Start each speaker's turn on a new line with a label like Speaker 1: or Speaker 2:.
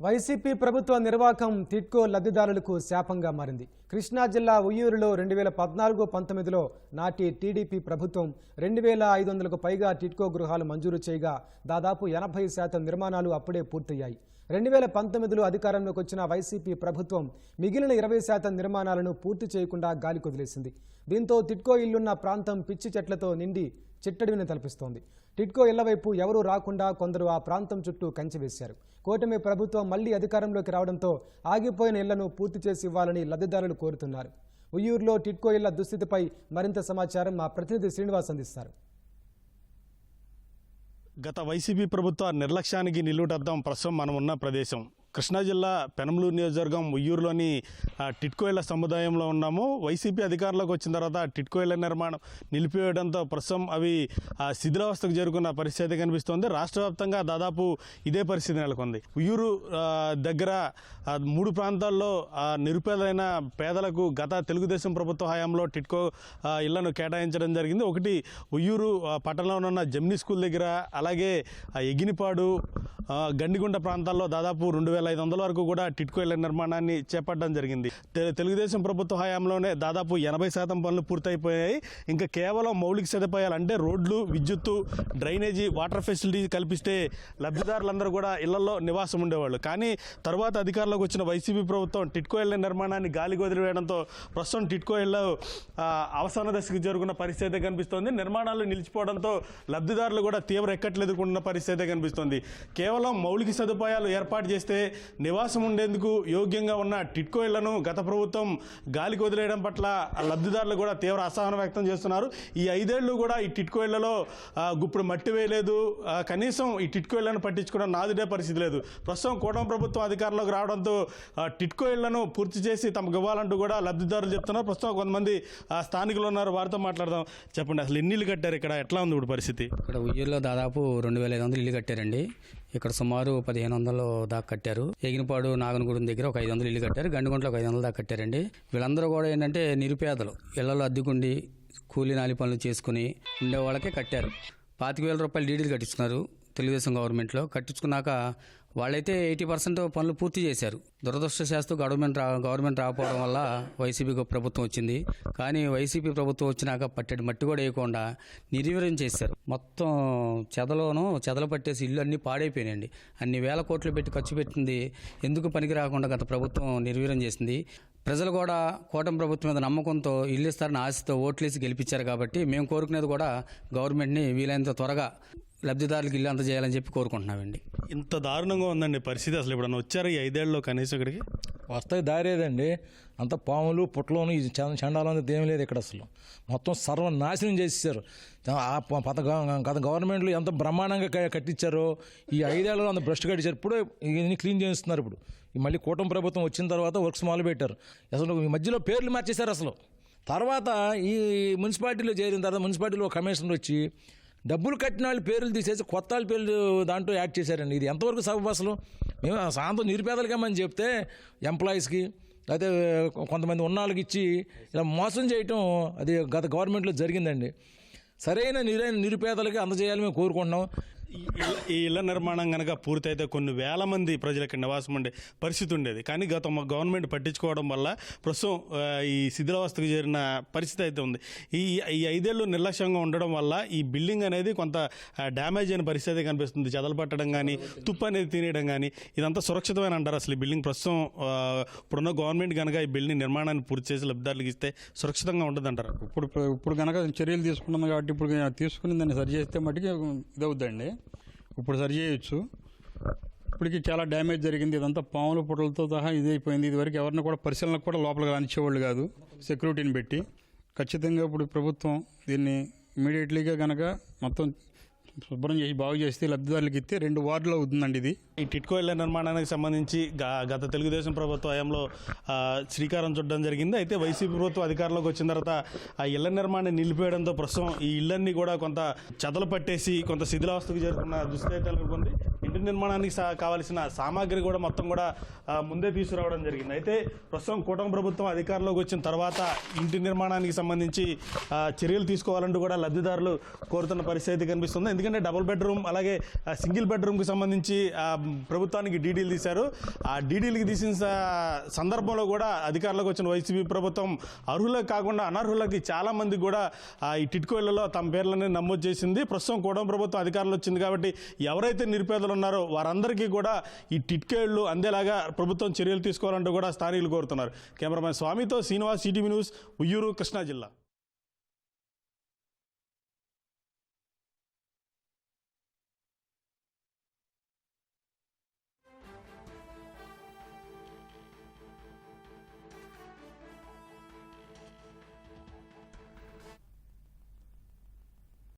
Speaker 1: YCP ప్రభుత్వ నిర్వాహకం టిట్కో లబ్ధిదారులకు శాపంగా మారింది. కృష్ణా జిల్లా ఉయ్యూరులో రెండు వేల పద్నాలుగు పంతొమ్మిదిలో నాటి టీడీపీ ప్రభుత్వం రెండు వేల ఐదు వందలకు పైగా టిట్కో గృహాలు మంజూరు చేయగా దాదాపు ఎనభై శాతం నిర్మాణాలు అప్పుడే పూర్తయ్యాయి. రెండు వేల పంతొమ్మిదిలో అధికారంలోకి వచ్చిన వైసీపీ ప్రభుత్వం మిగిలిన ఇరవై శాతం నిర్మాణాలను పూర్తి చేయకుండా గాలి కుదిలేసింది. దీంతో టిట్కో ఇల్లున్న ప్రాంతం పిచ్చి చెట్లతో నిండి చిట్టడివిని తలపిస్తోంది. టిట్కో ఇళ్ళ వైపు ఎవరూ రాకుండా కొందరు ఆ ప్రాంతం చుట్టూ కంచె వేశారు. కూటమి ప్రభుత్వం మళ్ళీ అధికారంలోకి రావడంతో ఆగిపోయిన ఇళ్ళను పూర్తి చేసి ఇవ్వాలని లబ్ధిదారులు కోరుతున్నారు. ఉయ్యూరులో టిట్కో ఇళ్ళ దుస్థితిపై మరింత సమాచారం మా ప్రతినిధి శ్రీనివాస్ అందిస్తారు.
Speaker 2: గత వైసీపీ ప్రభుత్వ నిర్లక్ష్యానికి నిలువుటద్దాం ప్రస్తుతం మనం ఉన్న ప్రదేశం. కృష్ణా జిల్లా పెనమలూరు నియోజకవర్గం ఉయ్యూరులోని టిట్కోయిల టిట్కో సముదాయంలో ఉన్నాము. వైసీపీ అధికారంలోకి వచ్చిన తర్వాత టిట్కోయిల నిర్మాణం నిలిపివేయడంతో ప్రస్తుతం అవి శిథిలావస్థకు చేరుకున్న పరిస్థితి కనిపిస్తోంది. రాష్ట్ర వ్యాప్తంగా దాదాపు ఇదే పరిస్థితి నెలకొంది. ఉయ్యూరు దగ్గర మూడు ప్రాంతాల్లో నిరుపేదలైన పేదలకు గత తెలుగుదేశం ప్రభుత్వ హయాంలో టిట్కో ఇళ్ళను కేటాయించడం జరిగింది. ఒకటి ఉయ్యూరు పట్టణంలో ఉన్న జమ్ని స్కూల్ దగ్గర అలాగే ఆ, ఎగినిపాడు గండిగుంట ప్రాంతాల్లో దాదాపు రెండు వేల ఐదు వందల వరకు కూడా టిట్కో ఇళ్ళ నిర్మాణాన్ని చేపట్టడం జరిగింది. తె- తెలుగుదేశం ప్రభుత్వ హయాంలోనే దాదాపు ఎనభై శాతం పనులు పూర్తయిపోయాయి. ఇంకా కేవలం మౌలిక సదుపాయాలు అంటే రోడ్లు విద్యుత్తు డ్రైనేజీ వాటర్ ఫెసిలిటీ కల్పిస్తే లబ్ధిదారులందరూ కూడా ఇళ్ళలో నివాసం ఉండేవాళ్ళు. కానీ తర్వాత అధికారంలోకి వచ్చిన వైసీపీ ప్రభుత్వం టిట్కో ఇళ్ళ నిర్మాణాన్ని గాలికి వదిలివేయడంతో ప్రస్తుతం టిట్కో ఇళ్ళ అవసాన దశకు చేరుకున్న పరిస్థితి కనిపిస్తోంది. నిర్మాణాలు నిలిచిపోవడంతో లబ్ధిదారులు కూడా తీవ్ర ఎక్కట్లు ఎదుర్కొంటున్న పరిస్థితి కనిపిస్తోంది. కేవలం మౌలిక సదుపాయాలు ఏర్పాటు చేస్తే నివాసం ఉండేందుకు యోగ్యంగా ఉన్న టిట్కో ఇళ్ళను గత ప్రభుత్వం గాలికి వదిలేయడం పట్ల లబ్ధిదారులు కూడా తీవ్ర అసహనం వ్యక్తం చేస్తున్నారు. ఈ ఐదేళ్ళు కూడా ఈ టిట్కో ఇళ్ళలో గుప్పుడు మట్టి వేయలేదు. కనీసం ఈ టిట్కో ఇళ్ళను పట్టించుకోవడం నాదుడే పరిస్థితి లేదు. ప్రస్తుతం కూటమి ప్రభుత్వం అధికారంలోకి రావడంతో టిట్కో ఇళ్ళను పూర్తి చేసి తమకు ఇవ్వాలంటూ కూడా లబ్ధిదారులు చెప్తున్నారు. ప్రస్తుతం కొంతమంది స్థానికులు ఉన్నారు. వారితో మాట్లాడదాం. చెప్పండి అసలు ఎన్ని ఇల్లు కట్టారు ఇక్కడ? ఎట్లా ఉంది ఇప్పుడు పరిస్థితి?
Speaker 3: ఇక్కడ ఉయ్యూరులో దాదాపు రెండు వేల ఐదు వందలు ఇల్లు కట్టారండి. ఇక్కడ సుమారు పదిహేను వందలు దాకా కట్టారు. ఎగినపాడు నాగనగూడెం దగ్గర ఒక ఐదు వందలు ఇల్లు కట్టారు. గండిగుంటలో ఒక ఐదు వందలు దాకా కట్టారండి. వీళ్ళందరూ కూడా ఏంటంటే నిరుపేదలు. ఇళ్ళలో అద్దెకుండి కూలీ నాలి పనులు చేసుకుని ఉండే వాళ్ళకే కట్టారు. పాతిక వేల రూపాయలు డీడీలు కట్టిస్తున్నారు. తెలుగుదేశం గవర్నమెంట్లో కట్టించుకున్నాక వాళ్ళైతే ఎయిటీ పర్సెంట్ పనులు పూర్తి చేశారు. దురదృష్టశాస్తు గవర్నమెంట్ రా గవర్నమెంట్ రాకపోవడం వల్ల వైసీపీ ప్రభుత్వం వచ్చింది. కానీ వైసీపీ ప్రభుత్వం వచ్చినాక పట్టెడు మట్టి కూడా వేయకుండా నిర్వీర్యం చేశారు. మొత్తం చెదలోను చెదలు పట్టేసి ఇల్లు అన్నీ పాడైపోయినాయండి. అన్ని వేల కోట్లు పెట్టి ఖర్చు పెట్టింది. ఎందుకు పనికి రాకుండా గత ప్రభుత్వం నిర్వీర్యం చేసింది? ప్రజలు కూడా కూటమి ప్రభుత్వం మీద నమ్మకంతో ఇల్లు ఇస్తారని ఆశతో ఓట్లేసి గెలిపించారు కాబట్టి మేము కోరుకునేది కూడా గవర్నమెంట్ని వీలైనంత త్వరగా లబ్ధిదారులకు ఇల్లు అందజేయాలని చెప్పి కోరుకుంటున్నామండి.
Speaker 2: ఇంత దారుణంగా ఉందండి పరిస్థితి అసలు ఇప్పుడు వచ్చారు ఈ ఐదేళ్ళలో కనీసం ఇక్కడికి?
Speaker 4: వస్తాయి దారేదండి అంత పాములు పుట్లోను ఈ చండాలం అనేది ఏం లేదు ఇక్కడ అసలు. మొత్తం సర్వనాశనం చేసేసారు ఆ ప- పత గత గవర్నమెంట్లు ఎంత బ్రహ్మాండంగా కట్టించారో ఈ ఐదేళ్ళలో అంత భ్రష్టు కట్టించారు. ఇప్పుడే ఇవన్నీ క్లీన్ చేస్తున్నారు ఇప్పుడు. ఈ మళ్ళీ కూటమి ప్రభుత్వం వచ్చిన తర్వాత వర్క్స్ మొదలు పెట్టారు అసలు ఈ మధ్యలో పేర్లు మార్చేశారు అసలు. తర్వాత ఈ మున్సిపాలిటీలో చేరిన తర్వాత మున్సిపాలిటీలో కమిషనర్ వచ్చి డబ్బులు కట్టిన వాళ్ళ పేర్లు తీసేసి కొత్త వాళ్ళ పేర్లు దాంట్లో యాడ్ చేశారండి. ఇది ఎంతవరకు సబబు అసలు? మేము సాయంత్రం నిరుపేదలకేమని చెప్తే ఎంప్లాయీస్కి అయితే కొంతమంది ఉన్న వాళ్ళకి ఇచ్చి ఇలా మోసం చేయటం అది గత గవర్నమెంట్లో జరిగిందండి. సరైన నిరైన నిరుపేదలకి అందజేయాలని మేము కోరుకుంటున్నాం.
Speaker 2: ఈ ఈ ఇళ్ళ నిర్మాణం కనుక పూర్తయితే కొన్ని వేల మంది ప్రజలకి నివాసం ఉండే పరిస్థితి ఉండేది. కానీ గత గవర్నమెంట్ పట్టించుకోవడం వల్ల ప్రస్తుతం ఈ శిథిలావస్థకు చేరిన పరిస్థితి అయితే ఉంది. ఈ ఈ ఐదేళ్ళు నిర్లక్ష్యంగా ఉండడం వల్ల ఈ బిల్డింగ్ అనేది కొంత డ్యామేజ్ అయిన పరిస్థితి కనిపిస్తుంది. చెదలు పట్టడం కానీ తుప్పు అనేది తినేయడం కానీ ఇదంతా సురక్షితమైన అంటారు అసలు ఈ బిల్డింగ్. ప్రస్తుతం ఇప్పుడున్న గవర్నమెంట్ కనుక ఈ బిల్డింగ్ నిర్మాణాన్ని పూర్తి చేసి లబ్ధిదారులకు ఇస్తే సురక్షితంగా ఉంటుంది అంటారు
Speaker 5: ఇప్పుడు ఇప్పుడు కనుక చర్యలు తీసుకున్నాం కాబట్టి ఇప్పుడు తీసుకుని దాన్ని సరి చేస్తే మటుకి ఇదవుద్దండి. ఇప్పుడు సరి చేయొచ్చు. ఇప్పటికి చాలా డ్యామేజ్ జరిగింది. ఇదంతా పాముల పుట్టలతో సహా ఇది అయిపోయింది. ఇదివరకు ఎవరిని కూడా పరిశీలనకు కూడా లోపలికి రానిచ్చేవాళ్ళు కాదు. సెక్యూరిటీని పెట్టి ఖచ్చితంగా ఇప్పుడు ప్రభుత్వం దీన్ని ఇమీడియట్లీగా కనుక మొత్తం శుభ్రం చేసి బాగు చేస్తే లబ్ధిదారులకు ఇస్తే రెండు వార్డులు అవుతుందండి ఇది.
Speaker 2: ఈ టిట్కో ఇళ్ళ నిర్మాణానికి సంబంధించి గత తెలుగుదేశం ప్రభుత్వ హయాంలో శ్రీకారం చుట్టడం జరిగింది. అయితే వైసీపీ ప్రభుత్వం అధికారంలోకి వచ్చిన తర్వాత ఆ ఇళ్ళ నిర్మాణాన్ని నిలిపేయడంతో ప్రస్తుతం ఈ ఇళ్ళన్నీ కూడా కొంత చెదలు పట్టేసి కొంత శిథిలావస్థకు చేరుకున్న దుస్థితి ఉంది ఇంటి నిర్మాణానికి సా- కావాల్సిన సామాగ్రి కూడా మొత్తం కూడా ముందే తీసుకురావడం జరిగింది. అయితే ప్రస్తుతం కూటమి ప్రభుత్వం అధికారంలోకి వచ్చిన తర్వాత ఇంటి నిర్మాణానికి సంబంధించి చర్యలు తీసుకోవాలంటూ కూడా లబ్ధిదారులు కోరుతున్న పరిస్థితి కనిపిస్తుంది. ఎందుకంటే డబుల్ బెడ్రూమ్ అలాగే సింగిల్ బెడ్రూమ్కి సంబంధించి ప్రభుత్వానికి డీడీలు తీశారు. ఆ డీడీలకి తీసిన సందర్భంలో కూడా అధికారంలోకి వచ్చిన వైసీపీ ప్రభుత్వం అర్హులకు కాకుండా అనర్హులకి చాలామంది కూడా ఈ టిట్కోళ్ళలో తమ పేర్లని నమోదు చేసింది. ప్రస్తుతం కూటమి ప్రభుత్వం అధికారంలో వచ్చింది కాబట్టి ఎవరైతే నిరుపేదలు ఉన్నారో వారందరికీ కూడా ఈ టిట్కేళ్ళు అందేలాగా ప్రభుత్వం చర్యలు తీసుకోవాలంటూ కూడా స్థానికులు కోరుతున్నారు. కెమెరామెన్ స్వామితో శ్రీనివాస్ సిటీవీ న్యూస్ ఉయ్యూరు కృష్ణా జిల్లా.